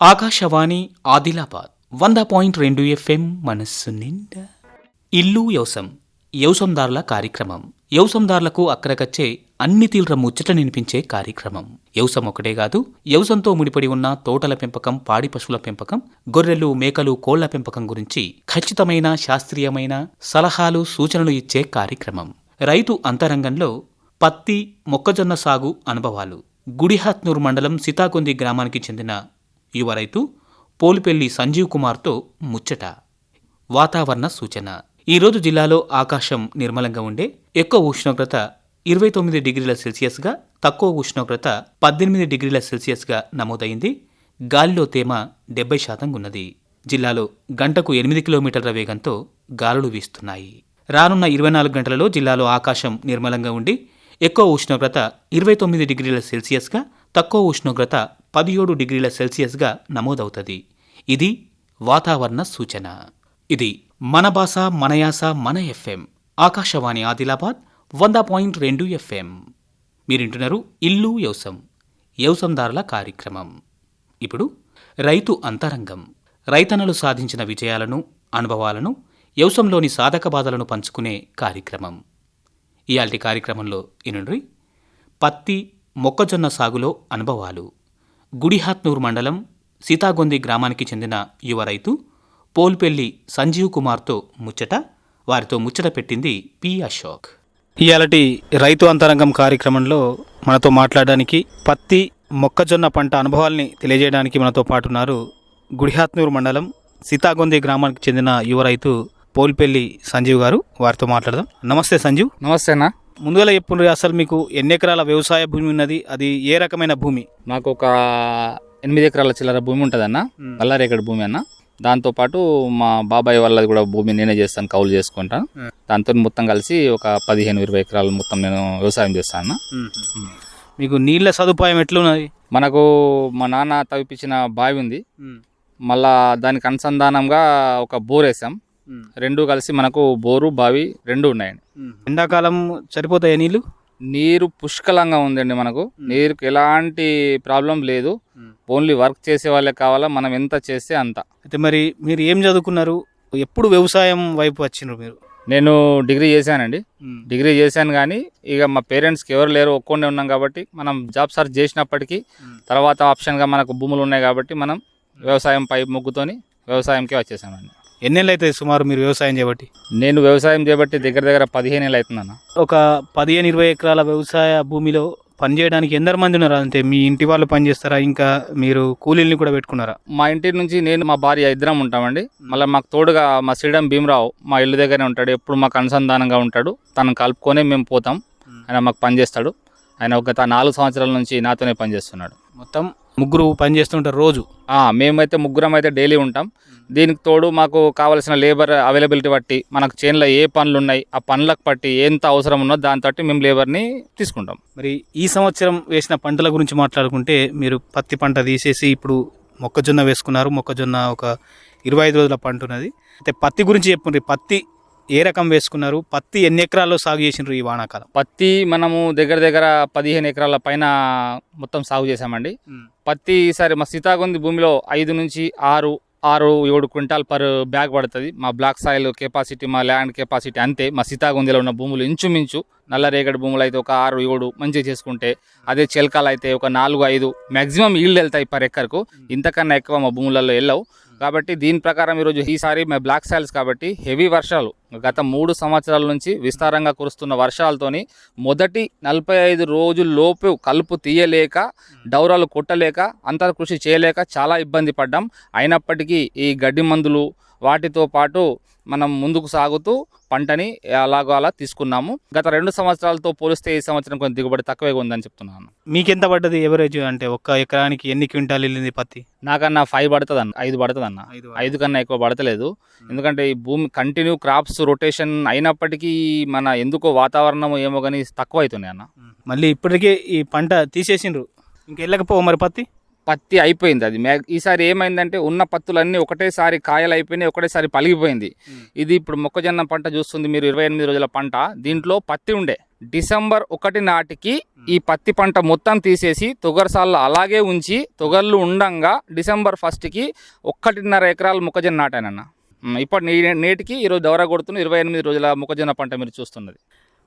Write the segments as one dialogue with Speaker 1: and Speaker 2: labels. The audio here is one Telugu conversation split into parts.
Speaker 1: ఆకాశవాణి ఆదిలాబాద్ వంద పాయింట్ రెండు ఎఫ్ఎం మనస్సు నిండా. ఇల్లు యవసం యవసందారుల కార్యక్రమం. యవసందారులకు అక్కడకచ్చే అన్ని తీవ్ర ముచ్చట నినిపించే కార్యక్రమం. యవసం ఒకటే కాదు యవసంతో ముడిపడి ఉన్న తోటల పెంపకం పాడి పశువుల పెంపకం గొర్రెలు మేకలు కోళ్ళ పెంపకం గురించి ఖచ్చితమైన శాస్త్రీయమైన సలహాలు సూచనలు ఇచ్చే కార్యక్రమం. రైతు అంతరంగంలో పత్తి మొక్కజొన్న సాగు అనుభవాలు. గుడిహాత్నూర్ మండలం సీతాకొంది గ్రామానికి చెందిన యువ రైతు పోలిపెల్లి సంజీవ్ కుమార్తో ముచ్చట. వాతావరణ సూచన. ఈరోజు జిల్లాలో ఆకాశం నిర్మలంగా ఉండే ఎక్కువ ఉష్ణోగ్రత ఇరవై తొమ్మిది డిగ్రీల సెల్సియస్గా తక్కువ ఉష్ణోగ్రత పద్దెనిమిది డిగ్రీల సెల్సియస్గా నమోదైంది. గాలిలో తేమ డెబ్బై శాతం ఉన్నది. జిల్లాలో గంటకు ఎనిమిది కిలోమీటర్ల వేగంతో గాలులు వీస్తున్నాయి. రానున్న ఇరవై నాలుగు గంటలలో జిల్లాలో ఆకాశం నిర్మలంగా ఉండి ఎక్కువ ఉష్ణోగ్రత ఇరవై తొమ్మిది డిగ్రీల సెల్సియస్గా తక్కువ ఉష్ణోగ్రత పదిహేడు డిగ్రీల సెల్సియస్గా నమోదవుతుంది. ఇది వాతావరణ సూచన. ఇది మన భాష మన యాస మన ఎఫ్ఎం. ఆకాశవాణి ఆదిలాబాద్ వంద పాయింట్ రెండు ఎఫ్ఎం. మీరింటున్నారు ఇల్లు యవసం యవసందారుల కార్యక్రమం. ఇప్పుడు రైతు అంతరంగం. రైతన్నలు సాధించిన విజయాలను అనుభవాలను యవసంలోని సాధక బాధలను పంచుకునే కార్యక్రమం. ఇయాల్టి కార్యక్రమంలో ఇనుండ్రి పత్తి మొక్కజొన్న సాగులో అనుభవాలు. గుడిహాత్నూర్ మండలం సీతాగొంది గ్రామానికి చెందిన యువ రైతు పోల్పెల్లి సంజీవ్ కుమార్తో ముచ్చట వారితో ముచ్చట పెట్టింది పి అశోక్. ఇయాలటి రైతు అంతరంగం కార్యక్రమంలో మనతో మాట్లాడడానికి పత్తి మొక్కజొన్న పంట అనుభవాల్ని తెలియజేయడానికి మనతో పాటు ఉన్నారు గుడిహాత్నూర్ మండలం సీతాగొంది గ్రామానికి చెందిన యువ రైతు పోల్పెల్లి సంజీవ్ గారు. వారితో మాట్లాడదాం. నమస్తే సంజీవ్.
Speaker 2: నమస్తే అన్న.
Speaker 1: ముందుగా చెప్పుండ్రి అసలు మీకు ఎన్ని ఎకరాల వ్యవసాయ భూమి ఉన్నది? అది ఏ రకమైన భూమి?
Speaker 2: నాకు ఒక ఎనిమిది ఎకరాల చిల్లర భూమి ఉంటుంది అన్న
Speaker 1: మ్.
Speaker 2: నల్లారేగడి భూమి అన్న. దాంతోపాటు మా బాబాయ్ వాళ్ళది కూడా భూమి నేనే చేస్తాను కౌలు చేసుకుంటాను. దాంతో మొత్తం కలిసి ఒక పదిహేను ఇరవై ఎకరాలు మొత్తం నేను వ్యవసాయం చేస్తాను
Speaker 1: మీకు నీళ్ళ సదుపాయం ఎట్లున్నది?
Speaker 2: మనకు మా నాన్న తవ్విపించిన బావి ఉంది. మళ్ళా దానికి అనుసంధానంగా ఒక బోర్ వేసాం. రెండు కలిసి మనకు బోరు బావి రెండు ఉన్నాయండి.
Speaker 1: ఎండాకాలం సరిపోతాయా నీళ్ళు
Speaker 2: నీరు పుష్కలంగా ఉందండి మనకు. నీరుకి ఎలాంటి ప్రాబ్లం లేదు. ఓన్లీ వర్క్ చేసే వాళ్ళే కావాలా మనం ఎంత చేస్తే అంత.
Speaker 1: అయితే మరి మీరు ఏం చదువుకున్నారు? ఎప్పుడు వ్యవసాయం వైపు వచ్చిండ్రు మీరు?
Speaker 2: నేను డిగ్రీ చేశానండి. డిగ్రీ చేశాను కానీ ఇక మా పేరెంట్స్కి ఎవరు లేరు ఒక్కొండే ఉన్నాం కాబట్టి మనం జాబ్ సర్చ్ చేసినప్పటికీ తర్వాత ఆప్షన్గా మనకు భూములు ఉన్నాయి కాబట్టి మనం వ్యవసాయం పై మొగ్గుతోని వ్యవసాయంకే వచ్చేసామండి.
Speaker 1: ఎన్నేళ్ళు అవుతుంది సుమారు మీరు వ్యవసాయం చేయబట్టి?
Speaker 2: నేను వ్యవసాయం చేయబట్టి దగ్గర దగ్గర పదిహేను ఏళ్ళు అవుతుందన్న
Speaker 1: ఒక పదిహేను ఇరవై ఎకరాల వ్యవసాయ భూమిలో పనిచేయడానికి ఎందరు మంది ఉన్నారు? అంతే మీ ఇంటి వాళ్ళు పనిచేస్తారా ఇంకా మీరు కూలీల్ని కూడా పెట్టుకున్నారా?
Speaker 2: మా ఇంటి నుంచి నేను మా భార్య ఇద్దరం ఉంటామండి. మళ్ళీ మాకు తోడుగా మా శ్రీడం భీమరావు మా ఇల్లు దగ్గరే ఉంటాడు. ఎప్పుడు మాకు అనుసంధానంగా ఉంటాడు. తనను కలుపుకొనే మేము పోతాం. ఆయన మాకు పనిచేస్తాడు ఆయన ఒక గత నాలుగు సంవత్సరాల నుంచి నాతోనే పనిచేస్తున్నాడు
Speaker 1: మొత్తం ముగ్గురు పని చేస్తుంటారు రోజు
Speaker 2: మేమైతే ముగ్గురం అయితే డైలీ ఉంటాం. దీనికి తోడు మాకు కావలసిన లేబర్ అవైలబిలిటీ బట్టి మనకు చేనులో ఏ పనులు ఉన్నాయి ఆ పనులకు బట్టి ఎంత అవసరం ఉన్నో దాని తట్టి మేము లేబర్ని తీసుకుంటాం.
Speaker 1: మరి ఈ సంవత్సరం వేసిన పంటల గురించి మాట్లాడుకుంటే మీరు పత్తి పంట తీసేసి ఇప్పుడు మొక్కజొన్న వేసుకున్నారు. మొక్కజొన్న ఒక ఇరవై ఐదు రోజుల పంట ఉన్నది. అయితే పత్తి గురించి చెప్పుండ్రి. పత్తి ఏ రకం వేసుకున్నారు? పత్తి ఎన్ని ఎకరాల్లో సాగు చేసిండ్రు ఈ వానాకాలం?
Speaker 2: పత్తి మనము దగ్గర దగ్గర పదిహేను ఎకరాల పైన మొత్తం సాగు చేసామండి పత్తి ఈసారి మా సీతాగొంది భూమిలో ఐదు నుంచి ఆరు ఆరు ఏడు క్వింటాల్ పర్ బ్యాగ్ పడుతుంది. మా బ్లాక్ సాయిల్ కెపాసిటీ మా ల్యాండ్ కెపాసిటీ అంతే. మా సీతాగొందిలో ఉన్న భూములు ఇంచుమించు నల్లరేగడి భూములు అయితే ఒక ఆరు ఏడు మంచిగా చేసుకుంటే అదే చిలకలు అయితే ఒక నాలుగు ఐదు మ్యాక్సిమం ఈల్డ్ వెళ్తాయి పర్ ఎక్కర్కు ఇంతకన్నా ఎక్కువ మా భూములలో వెళ్ళవు. కాబట్టి దీని ప్రకారం ఈరోజు ఈసారి మా బ్లాక్ సాయిల్స్ కాబట్టి హెవీ వర్షాలు గత మూడు సంవత్సరాల నుంచి విస్తారంగా కురుస్తున్న వర్షాలతోని మొదటి నలభై ఐదు రోజుల లోపు కలుపు తీయలేక డౌరాలు కొట్టలేక అంతర్ కృషి చేయలేక చాలా ఇబ్బంది పడ్డాం. అయినప్పటికీ ఈ గడ్డి మందులు వాటితో పాటు మనం ముందుకు సాగుతూ పంటని అలాగో అలా తీసుకున్నాము. గత రెండు సంవత్సరాలతో పోలిస్తే ఈ సంవత్సరం కొంచెం దిగుబడి తక్కువగా ఉందని చెప్తున్నాను
Speaker 1: మీకెంత పడ్డది ఎవరేజ్ అంటే ఒక్క ఎకరానికి ఎన్ని క్వింటాలు వెళ్ళింది పత్తి?
Speaker 2: నాకన్నా ఫైవ్ పడుతుంది అన్న ఐదు పడుతుంది. అన్న ఐదు కన్నా ఎక్కువ పడతలేదు. ఎందుకంటే ఈ భూమి కంటిన్యూ క్రాప్స్ రొటేషన్ అయినప్పటికీ మన ఎందుకో వాతావరణం ఏమో కానీ తక్కువ అవుతున్నాయి అన్న.
Speaker 1: మళ్ళీ ఇప్పటికే ఈ పంట తీసేసిండ్రు. ఇంకెళ్ళకపోవు మరి పత్తి?
Speaker 2: పత్తి అయిపోయింది అది. మే ఈసారి ఏమైందంటే ఉన్న పత్తులన్నీ ఒకటేసారి కాయలు అయిపోయినాయి ఒకటేసారి పలిగిపోయింది. ఇది ఇప్పుడు మొక్కజొన్న పంట చూస్తుంది మీరు ఇరవై ఎనిమిది రోజుల పంట. దీంట్లో పత్తి ఉండే. డిసెంబర్ ఒకటి నాటికి ఈ పత్తి పంట మొత్తం తీసేసి తొగరసాల్లో అలాగే ఉంచి తొగర్లు ఉండంగా డిసెంబర్ ఫస్ట్కి ఒక్కటిన్నర ఎకరాల మొక్కజొన్న నాటానన్న. ఇప్పుడు నీ- నేటికి ఈరోజు దౌరా కొడుతున్న ఇరవై ఎనిమిది రోజుల మొక్కజొన్న పంట మీరు చూస్తున్నది.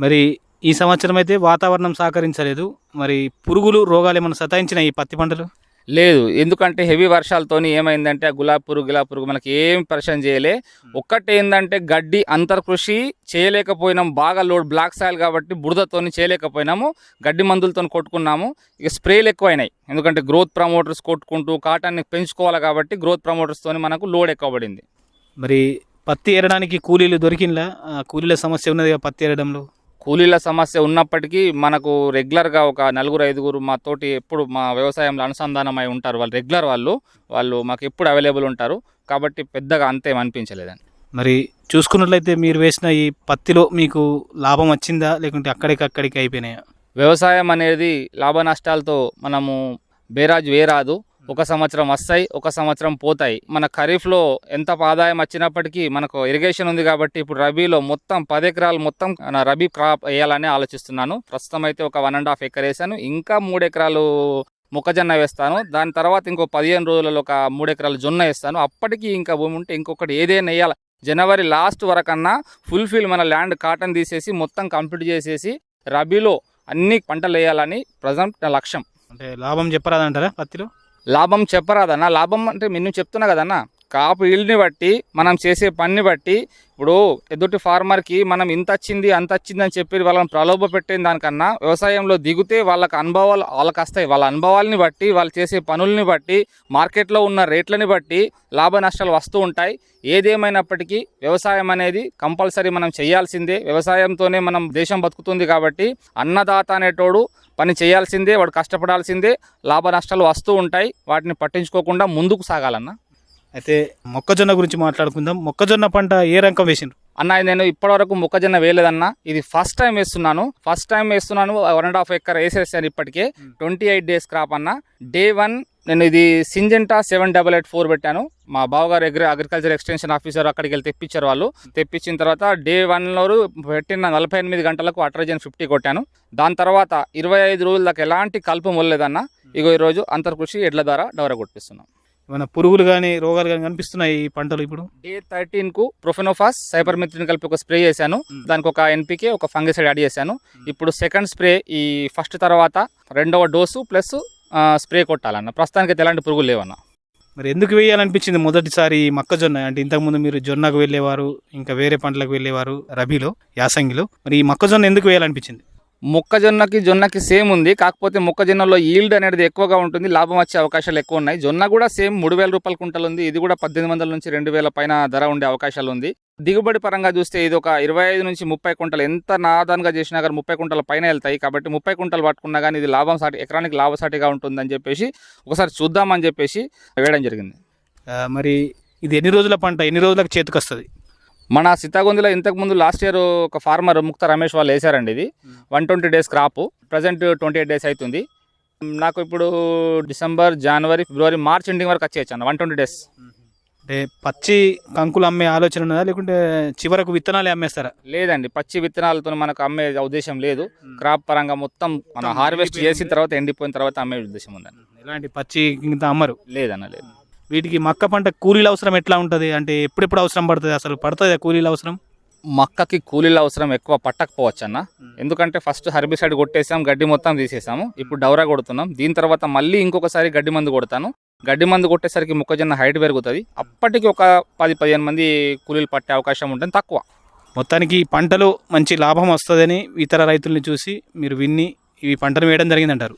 Speaker 3: మరి ఈ సంవత్సరం అయితే వాతావరణం సహకరించలేదు. మరి పురుగులు రోగాలు ఏమైనా సతాయించిన ఈ పత్తి పంటలు?
Speaker 2: లేదు. ఎందుకంటే హెవీ వర్షాలతోని ఏమైందంటే ఆ గులాబీ పురుగు గులాబీ పురుగు మనకి ఏం పరిచయం చేయలే. ఒక్కటి ఏంటంటే గడ్డి అంతర్కృషి చేయలేకపోయినాం. బాగా లోడ్ బ్లాక్ సాయిల్ కాబట్టి బురదతోని చేయలేకపోయినాము. గడ్డి మందులతో కొట్టుకున్నాము. ఇక స్ప్రేలు ఎక్కువైనాయి. ఎందుకంటే గ్రోత్ ప్రమోటర్స్ కొట్టుకుంటూ కాటాన్ని పెంచుకోవాలి కాబట్టి గ్రోత్ ప్రమోటర్స్తోని మనకు లోడ్ ఎక్కువ పడింది.
Speaker 3: మరి పత్తి ఏరడానికి కూలీలు దొరికిందా కూలీల సమస్య ఉన్నది పత్తి ఏరడంలో?
Speaker 2: కూలీల సమస్య ఉన్నప్పటికీ మనకు రెగ్యులర్గా ఒక నలుగురు ఐదుగురు మా తోటి ఎప్పుడు మా వ్యవసాయంలో అనుసంధానమై ఉంటారు వాళ్ళు రెగ్యులర్ వాళ్ళు. వాళ్ళు మాకు ఎప్పుడు అవైలబుల్ ఉంటారు. కాబట్టి పెద్దగా అంతేం అనిపించలేదండి.
Speaker 3: మరి చూసుకున్నట్లయితే మీరు వేసిన ఈ పత్తిలో మీకు లాభం వచ్చిందా? లేకుంటే అక్కడికి అక్కడికి అయిపోయినాయా?
Speaker 2: వ్యవసాయం అనేది లాభ నష్టాలతో మనము బేరాజు వేరాదు ఒక సంవత్సరం వస్తాయి ఒక సంవత్సరం పోతాయి. మన ఖరీఫ్లో ఎంత ఆదాయం వచ్చినప్పటికీ మనకు ఇరిగేషన్ ఉంది కాబట్టి ఇప్పుడు రబీలో మొత్తం పది ఎకరాలు మొత్తం రబీ క్రాప్ వేయాలని ఆలోచిస్తున్నాను. ప్రస్తుతం అయితే ఒక వన్ అండ్ హాఫ్ ఎకర్ వేసాను. ఇంకా మూడు ఎకరాలు మొక్కజొన్న వేస్తాను. దాని తర్వాత ఇంకో పదిహేను రోజులలో ఒక మూడు ఎకరాలు జొన్న వేస్తాను. అప్పటికి ఇంకా భూమి ఉంటే ఇంకొకటి ఏదైనా వేయాలి. జనవరి లాస్ట్ వరకన్నా ఫుల్ఫిల్ మన ల్యాండ్ కాటన్ తీసేసి మొత్తం కంప్లీట్ చేసేసి రబీలో అన్ని పంటలు వేయాలని ప్రజెంట్ నా లక్ష్యం.
Speaker 3: అంటే లాభం చెప్పరాదంటారా పత్తిలో?
Speaker 2: లాభం చెప్పరాదన్న. లాభం అంటే నేను చెప్తున్నా కదన్న. కాపు ఈల్డ్ని బట్టి మనం చేసే పనిని బట్టి ఇప్పుడు ఎదుటి ఫార్మర్కి మనం ఇంత వచ్చింది అంత వచ్చింది అని చెప్పి వాళ్ళని ప్రలోభ పెట్టిన దానికన్నా వ్యవసాయంలో దిగితే వాళ్ళకి అనుభవాలు వాళ్ళకి వస్తాయి. వాళ్ళ అనుభవాలని బట్టి వాళ్ళు చేసే పనుల్ని బట్టి మార్కెట్లో ఉన్న రేట్లని బట్టి లాభ నష్టాలు వస్తూ ఉంటాయి. ఏదేమైనప్పటికీ వ్యవసాయం అనేది కంపల్సరీ మనం చేయాల్సిందే. వ్యవసాయంతోనే మనం దేశం బతుకుతుంది కాబట్టి అన్నదాత అనేటోడు పని చేయాల్సిందే వాడు కష్టపడాల్సిందే లాభ నష్టాలు వస్తూ ఉంటాయి వాటిని పట్టించుకోకుండా ముందుకు సాగాలన్న.
Speaker 3: అయితే మొక్కజొన్న గురించి మాట్లాడుకుందాం. మొక్కజొన్న పంట ఏ రకం వేసిండ్రు?
Speaker 2: అన్న నేను ఇప్పటివరకు మొక్కజొన్న వేయలేదన్న. ఇది ఫస్ట్ టైం వేస్తున్నాను. ఫస్ట్ టైం వేస్తున్నాను వన్ అండ్ హాఫ్ ఎకర్ వేసేసాను ఇప్పటికే. ట్వంటీ ఎయిట్ డేస్ క్రాప్ అన్న. డే వన్ నేను ఇది Syngenta seven double eight four పెట్టాను. మా బావగారు అగ్రి అగ్రికల్చర్ ఎక్స్టెన్షన్ ఆఫీసర్ అక్కడికి వెళ్ళి తెప్పించారు వాళ్ళు. తెప్పించిన తర్వాత డే వన్లో పెట్టిన నలభై ఎనిమిది గంటలకు అట్రజన్ ఫిఫ్టీ కొట్టాను. దాని తర్వాత ఇరవై ఐదు రోజుల దాకా ఎలాంటి కలుపు మొదలేదన్న ఇగో ఈరోజు అంతర్కృషి ఎడ్ల ద్వారా డవర కొట్టిస్తున్నాం.
Speaker 3: ఏమైనా పురుగులు కానీ రోగాలు కానీ కనిపిస్తున్నాయి ఈ పంటలు ఇప్పుడు?
Speaker 2: డే థర్టీన్కు ప్రొఫెనోఫాస్ సైపర్మిత్రిన్ కలిపి ఒక స్ప్రే చేశాను. దానికి ఒక ఎన్పికే ఒక ఫంగిసైడ్ యాడ్ చేశాను. ఇప్పుడు సెకండ్ స్ప్రే ఈ ఫస్ట్ తర్వాత రెండవ డోసు ప్లస్ స్ప్రే కొట్టాలన్న. ప్రస్తుతానికి అయితే ఎలాంటి పురుగులు లేవన్న.
Speaker 3: మరి ఎందుకు వేయాలనిపించింది మొదటిసారి మొక్కజొన్న అంటే ఇంతకుముందు మీరు జొన్నకు వెళ్ళేవారు ఇంకా వేరే పంటలకు వెళ్ళేవారు రబీలో యాసంగిలో. మరి ఈ మొక్కజొన్న ఎందుకు వేయాలనిపించింది?
Speaker 2: మొక్కజొన్నకి జొన్నకి సేమ్ ఉంది. కాకపోతే మొక్కజొన్నలో ఈల్డ్ అనేది ఎక్కువగా ఉంటుంది. లాభం వచ్చే అవకాశాలు ఎక్కువ ఉన్నాయి. జొన్న కూడా సేమ్ మూడు వేల రూపాయల కుంటలు ఉంది. ఇది కూడా పద్దెనిమిది వందల నుంచి రెండు వేల పైన ధర ఉండే అవకాశాలు ఉంది. దిగుబడి పరంగా చూస్తే ఇది ఒక ఇరవై ఐదు నుంచి ముప్పై కుంటలు. ఎంత నాదానుగా చేసినా కానీ ముప్పై కుంటల పైన వెళ్తాయి. కాబట్టి ముప్పై కుంటలు పట్టుకున్నా కానీ ఇది లాభం సాటి ఎకరానికి లాభసాటిగా ఉంటుందని చెప్పేసి ఒకసారి చూద్దామని చెప్పేసి వేయడం జరిగింది.
Speaker 3: మరి ఇది ఎన్ని రోజుల పంట? ఎన్ని రోజులకు చేతికి వస్తుంది
Speaker 2: మన సీతాగొందిలో ఇంతకుముందు లాస్ట్ ఇయర్ ఒక ఫార్మర్ ముక్త రమేష్ వాళ్ళు వేసారండి ఇది. One twenty days crop. Present twenty eight days అవుతుంది నాకు ఇప్పుడు డిసెంబర్ జనవరి ఫిబ్రవరి మార్చ్ ఎండింగ్ వరకు వచ్చేయచ్చు వన్ ట్వంటీ డేస్.
Speaker 3: అంటే పచ్చి కంకులు అమ్మే ఆలోచన ఉన్నదా? లేకుంటే చివరకు విత్తనాలే అమ్మేస్తారా?
Speaker 2: లేదండి పచ్చి విత్తనాలతో మనకు అమ్మే ఉద్దేశం లేదు. క్రాప్ పరంగా మొత్తం మన హార్వెస్ట్ చేసిన తర్వాత ఎండిపోయిన తర్వాత అమ్మే ఉద్దేశం ఉందండి.
Speaker 3: ఎలాంటి పచ్చి ఇంత అమ్మరు?
Speaker 2: లేదన్న లేదు.
Speaker 3: వీటికి మక్క పంట కూలీల అవసరం ఎట్లా ఉంటుంది? అంటే ఎప్పుడెప్పుడు అవసరం పడుతుంది? అసలు పడుతుంది కూలీల అవసరం?
Speaker 2: మక్కకి కూలీల అవసరం ఎక్కువ పట్టకపోవచ్చు అన్న ఎందుకంటే ఫస్ట్ హర్బిసైడ్ కొట్టేసాం గడ్డి మొత్తం తీసేసాము. ఇప్పుడు డౌరా కొడుతున్నాం. దీని తర్వాత మళ్ళీ ఇంకొకసారి గడ్డి మందు కొడతాను. గడ్డి మందు కొట్టేసరికి మొక్కజొన్న హైట్ పెరుగుతుంది. అప్పటికి ఒక పది పదిహేను మంది కూలీలు పట్టే అవకాశం ఉంటుంది తక్కువ.
Speaker 3: మొత్తానికి ఈ పంటలో మంచి లాభం వస్తుందని ఇతర రైతుల్ని చూసి మీరు విన్ని ఈ పంటను వేయడం జరిగిందంటారు.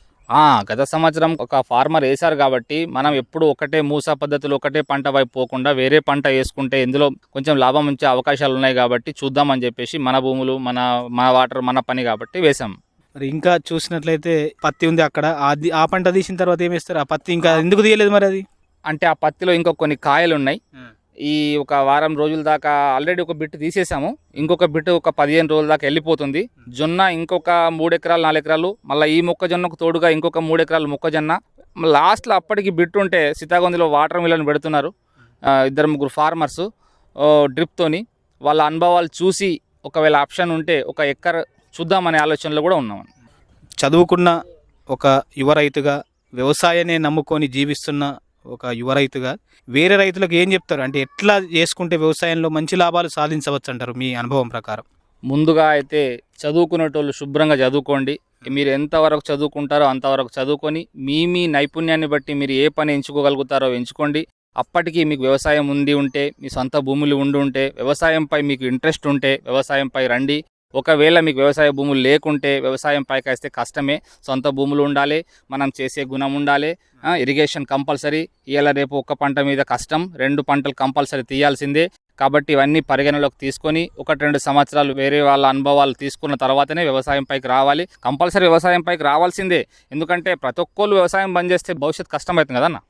Speaker 2: గత సంవత్సరం ఒక ఫార్మర్ వేశారు కాబట్టి మనం ఎప్పుడు ఒకటే మూసా పద్ధతిలో ఒకటే పంట వైపు పోకుండా వేరే పంట వేసుకుంటే ఇందులో కొంచెం లాభం ఉంచే అవకాశాలు ఉన్నాయి కాబట్టి చూద్దామని చెప్పేసి మన భూములు మన మన వాటర్ మన పని కాబట్టి వేసాం
Speaker 3: మరి ఇంకా చూసినట్లయితే పత్తి ఉంది అక్కడ. అది ఆ పంట తీసిన తర్వాత ఏం వేస్తారు? ఆ పత్తి ఇంకా ఎందుకు తీయలేదు మరి అది?
Speaker 2: అంటే ఆ పత్తిలో ఇంకో కొన్ని కాయలు ఉన్నాయి ఈ ఒక వారం రోజుల దాకా ఆల్రెడీ ఒక బిట్ తీసేసాము. ఇంకొక బిట్ ఒక పదిహేను రోజుల దాకా వెళ్ళిపోతుంది. జొన్న ఇంకొక మూడు ఎకరాలు నాలుగు ఎకరాలు మళ్ళీ ఈ మొక్కజొన్నకు తోడుగా ఇంకొక మూడు ఎకరాలు మొక్కజొన్న. లాస్ట్లో అప్పటికి బిట్ ఉంటే సీతాగొందిలో వాటర్ మిలన్ పెడుతున్నారు. ఇద్దరు ముగ్గురు ఫార్మర్స్ డ్రిప్తోని వాళ్ళ అనుభవాలు చూసి ఒకవేళ ఆప్షన్ ఉంటే ఒక ఎక్కర్ చూద్దామనే ఆలోచనలో కూడా ఉన్నామండి
Speaker 1: చదువుకున్న ఒక యువ రైతుగా వ్యవసాయాన్ని నమ్ముకొని జీవిస్తున్న ఒక యువ రైతుగా వేరే రైతులకు ఏం చెప్తారు? అంటే ఎట్లా చేసుకుంటే వ్యవసాయంలో మంచి లాభాలు సాధించవచ్చు అంటారు మీ అనుభవం ప్రకారం?
Speaker 2: ముందుగా అయితే చదువుకునేటోళ్ళు శుభ్రంగా చదువుకోండి. మీరు ఎంతవరకు చదువుకుంటారో అంతవరకు చదువుకొని మీ మీ నైపుణ్యాన్ని బట్టి మీరు ఏ పని ఎంచుకోగలుగుతారో ఎంచుకోండి. అప్పటికి మీకు వ్యవసాయం ఉంది ఉంటే మీ సొంత భూములు ఉండి ఉంటే వ్యవసాయంపై మీకు ఇంట్రెస్ట్ ఉంటే వ్యవసాయంపై రండి. ఒకవేళ మీకు వ్యవసాయ భూములు లేకుంటే వ్యవసాయం పైకి కష్టమే సొంత భూములు ఉండాలి మనం చేసే గుణం ఉండాలి. ఇరిగేషన్ కంపల్సరీ ఇవాళ రేపు ఒక పంట మీద కష్టం రెండు పంటలు కంపల్సరీ తీయాల్సిందే. కాబట్టి ఇవన్నీ పరిగణలోకి తీసుకొని ఒకటి రెండు సంవత్సరాలు వేరే వాళ్ళ అనుభవాలు తీసుకున్న తర్వాతనే వ్యవసాయం పైకి రావాలి. కంపల్సరీ వ్యవసాయం పైకి రావాల్సిందే. ఎందుకంటే ప్రతి ఒక్కళ్ళు వ్యవసాయం బంద్ చేస్తే భవిష్యత్తు కష్టమవుతుంది కదన్న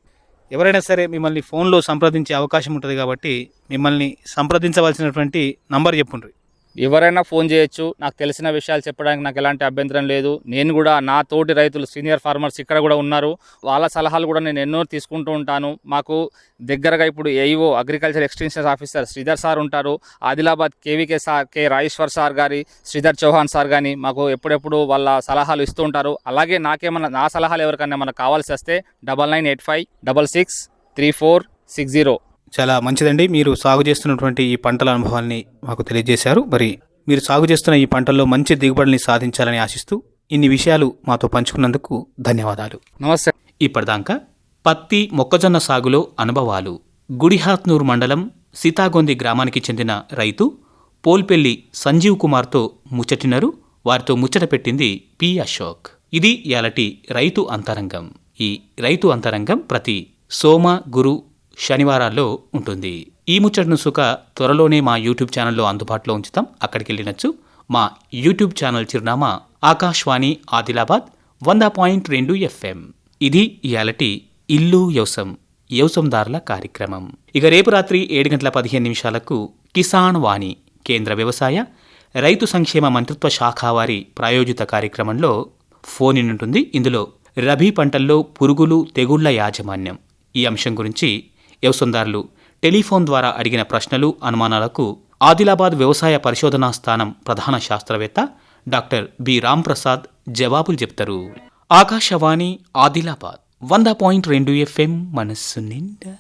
Speaker 1: ఎవరైనా సరే మిమ్మల్ని ఫోన్లో సంప్రదించే అవకాశం ఉంటుంది కాబట్టి మిమ్మల్ని సంప్రదించవలసినటువంటి నంబర్ చెప్పుండ్రి.
Speaker 2: ఎవరైనా ఫోన్ చేయొచ్చు. నాకు తెలిసిన విషయాలు చెప్పడానికి నాకు ఎలాంటి అభ్యంతరం లేదు. నేను కూడా నా తోటి రైతులు సీనియర్ ఫార్మర్స్ ఇక్కడ కూడా ఉన్నారు. వాళ్ళ సలహాలు కూడా నేను ఎన్నో తీసుకుంటూ ఉంటాను. మాకు దగ్గరగా ఇప్పుడు AEO agriculture extension officer Sridhar sir ఉంటారు. Adilabad KVK sir K Rajeshwar sir గారి శ్రీధర్ చౌహాన్ సార్ కానీ మాకు ఎప్పుడెప్పుడు వాళ్ళ సలహాలు ఇస్తూ ఉంటారు. అలాగే నాకేమన్నా నా సలహాలు ఎవరికైనా మనకు కావాల్సి వస్తే double nine eight five double six three four six zero
Speaker 1: చాలా మంచిదండి. మీరు సాగు చేస్తున్నటువంటి ఈ పంటల అనుభవాన్ని మాకు తెలియజేశారు. మరి మీరు సాగు చేస్తున్న ఈ పంటల్లో మంచి దిగుబడిని సాధించాలని ఆశిస్తూ ఇన్ని విషయాలు మాతో పంచుకున్నందుకు ధన్యవాదాలు.
Speaker 2: నమస్తే.
Speaker 1: ఇప్పటిదాకా పత్తి మొక్కజొన్న సాగులో అనుభవాలు. గుడిహాత్నూర్ మండలం సీతాగొంది గ్రామానికి చెందిన రైతు పోల్పెల్లి సంజీవ్ కుమార్తో ముచ్చటినరు. వారితో ముచ్చట పెట్టింది పి అశోక్. ఇది ఇయాలటి రైతు అంతరంగం. ఈ రైతు అంతరంగం ప్రతి సోమ గురు శనివారాల్లో ఉంటుంది. ఈ ముచ్చటను సుఖ త్వరలోనే మా యూట్యూబ్ ఛానల్లో అందుబాటులో ఉంచుతాం. అక్కడికి వెళ్ళినచ్చు. మా యూట్యూబ్ ఛానల్ చిరునామా ఆకాశవాణి ఆదిలాబాద్ వంద పాయింట్ రెండు ఎఫ్ఎం. ఇది ఇయాలటి ఇల్లు యవసం యవసందారుల కార్యక్రమం. ఇక రేపు రాత్రి ఏడు గంటల పదిహేను నిమిషాలకు కిసాన్ వాణి కేంద్ర వ్యవసాయ రైతు సంక్షేమ మంత్రిత్వ శాఖ వారి ప్రాయోజిత కార్యక్రమంలో ఫోన్ ఇన్ ఉంటుంది ఇందులో రబీ పంటల్లో పురుగులు తెగుళ్ళ యాజమాన్యం. ఈ అంశం గురించి వ్యవసందారులు టెలిఫోన్ ద్వారా అడిగిన ప్రశ్నలు అనుమానాలకు ఆదిలాబాద్ వ్యవసాయ పరిశోధనా స్థానం ప్రధాన శాస్త్రవేత్త డాక్టర్ బి. రాంప్రసాద్ జవాబులు చెప్తారు ఆకాశవాణి ఆదిలాబాద్ వంద పాయింట్ రెండు ఎఫ్ఎం మనస్సు నిండా